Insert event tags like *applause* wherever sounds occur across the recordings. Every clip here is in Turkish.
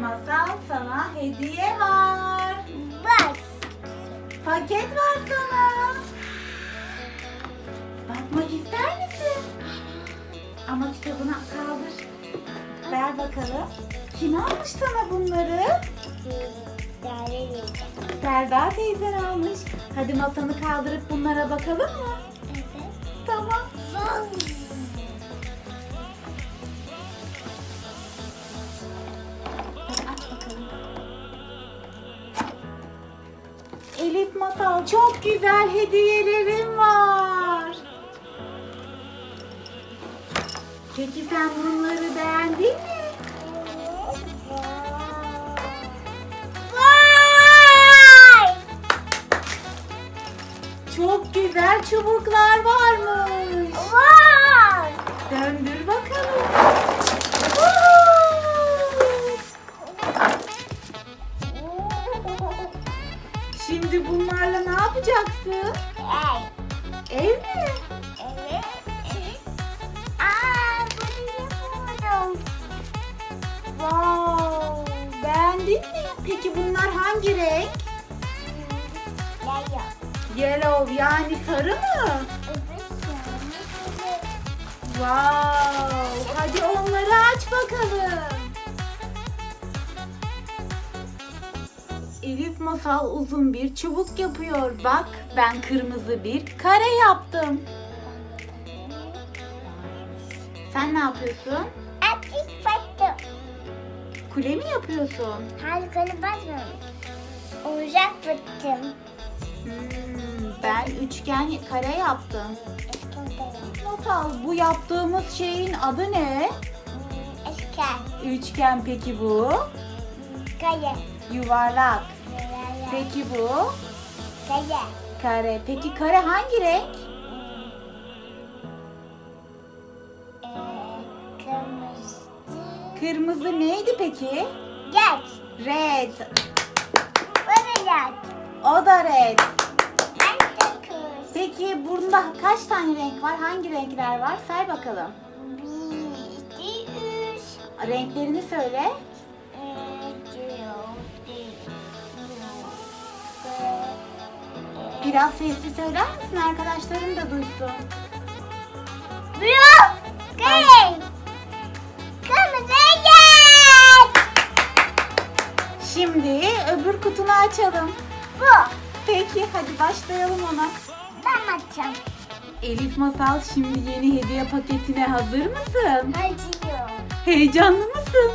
Masal sana hediye var. Bak. Paket var sana. Bakmak ister misin? Ama kitabını kaldır. Ver bakalım. Kim almış sana bunları? Selda teyzen almış. Hadi masanı kaldırıp bunlara bakalım mı? Güzel hediyelerim var. Peki sen bunları beğendin mi? Vay! Çok güzel çubuklar varmış. Vay! Döndür bakalım. Şimdi bunlarla ne yapacaksın? Ey, Ev mi? evet. Aa, bunu yapamadım. Wow, beğendin mi? Peki bunlar hangi renk? Yaya. Yellow yani sarı mı? Evet. Wow, hadi onları aç bakalım. Elif Masal uzun bir çubuk yapıyor. Bak ben kırmızı bir kare yaptım. Sen ne yapıyorsun? Ateş battım. Kule mi yapıyorsun? Harikalı basmadım. Oyuncak battım. Hmm, ben üçgen kare yaptım. Masal bu yaptığımız şeyin adı ne? Esker. Üçgen peki bu? Kaya. Yuvarlak. Peki bu? Kaya. Kare. Peki kare hangi renk? Ee, kırmızı. Kırmızı neydi peki? Red. Yat. O da red. Ben de kız. Peki bunda kaç tane renk var? Hangi renkler var? Say bakalım. Bir, iki, üç. Renklerini söyle. Biraz sesli söyler misin? Arkadaşlarım da duysun. Blue, green, kırmızı, red. Şimdi öbür kutunu açalım. Bu. Peki hadi başlayalım ona. Ben açacağım. Elif Masal şimdi yeni hediye paketine hazır mısın? Acıyor. Heyecanlı mısın?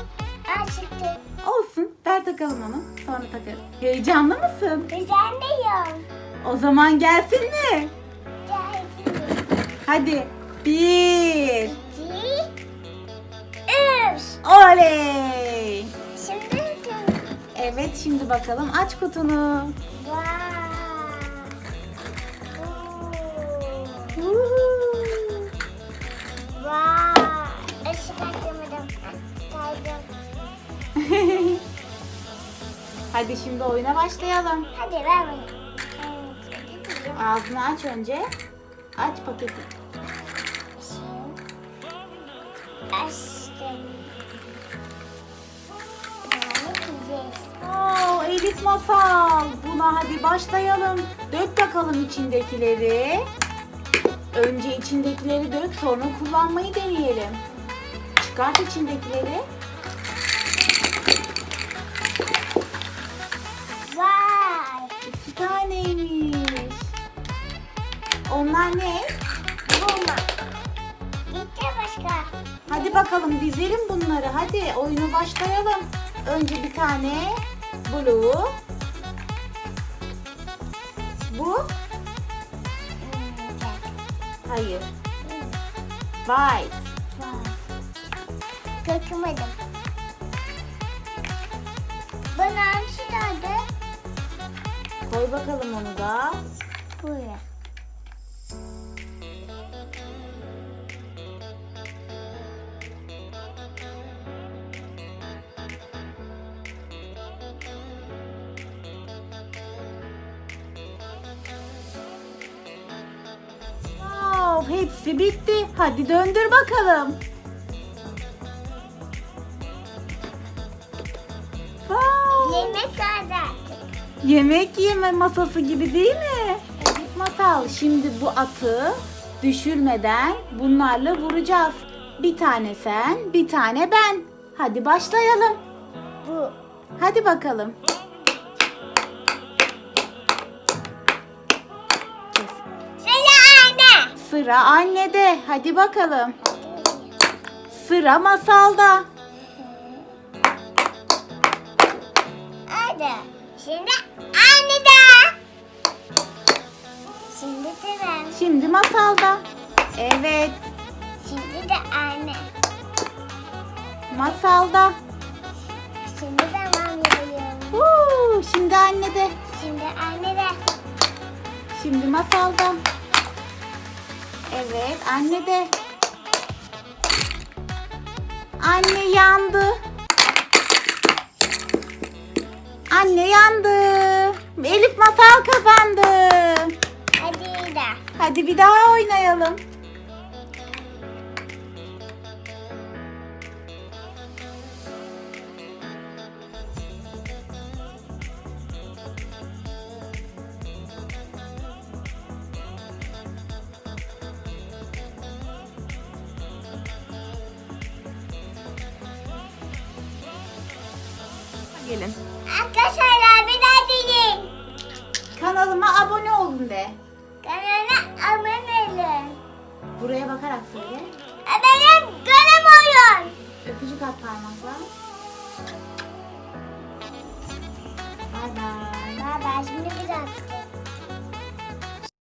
Açıktı. Olsun. Ver takalım onu. Sonra takarım. Heyecanlı mısın? Güzelliyorum. O zaman gelsin mi? Geldi. Hadi. Bir. İki, üç. Oley. Şimdi Evet şimdi bakalım aç kutunu. Oo. Woohoo. Işık açamadım. Kaydım. *laughs* Hadi şimdi oyuna başlayalım. Hadi ver bana. Ağzını aç önce. Aç paketi. Açtım. Oo, Elif Masal. Buna hadi başlayalım. Dök bakalım içindekileri. Önce içindekileri dök sonra kullanmayı deneyelim. Çıkart içindekileri. Vay. İki taneymiş. Onlar ne? Bulma. Gitti başka. Hadi bakalım dizelim bunları. Hadi oyunu başlayalım. Önce bir tane blue. Bu? Hmm. Hayır. White. Vay. Dökmedim. Bana hamsi nerede? Koy bakalım onu da. Buraya. Hepsi bitti. Hadi döndür bakalım. yemek vardı artık. Yemek yeme masası gibi değil mi? Evet masal. Şimdi bu atı düşürmeden bunlarla vuracağız. Bir tane sen, bir tane ben. Hadi başlayalım. Bu. Hadi bakalım. Sıra annede. Hadi bakalım. Sıra masalda. Hadi. Şimdi anne de. Şimdi de ben. Şimdi masalda. Evet, Şimdi de anne. masalda. Şimdi de ben yapıyorum. Huu, şimdi annede. Şimdi anne de. Şimdi masalda. Evet, anne de. Anne yandı. Anne yandı. Elif masal kazandı. Hadi de. Hadi bir daha oynayalım. gelin. Arkadaşlar bir daha gelin. Kanalıma abone olun de. Kanalıma abone olun. Buraya bakarak söyle. Abone olun. Öpücük at parmakla. Bye bye. Bye bye. Şimdi bir dakika.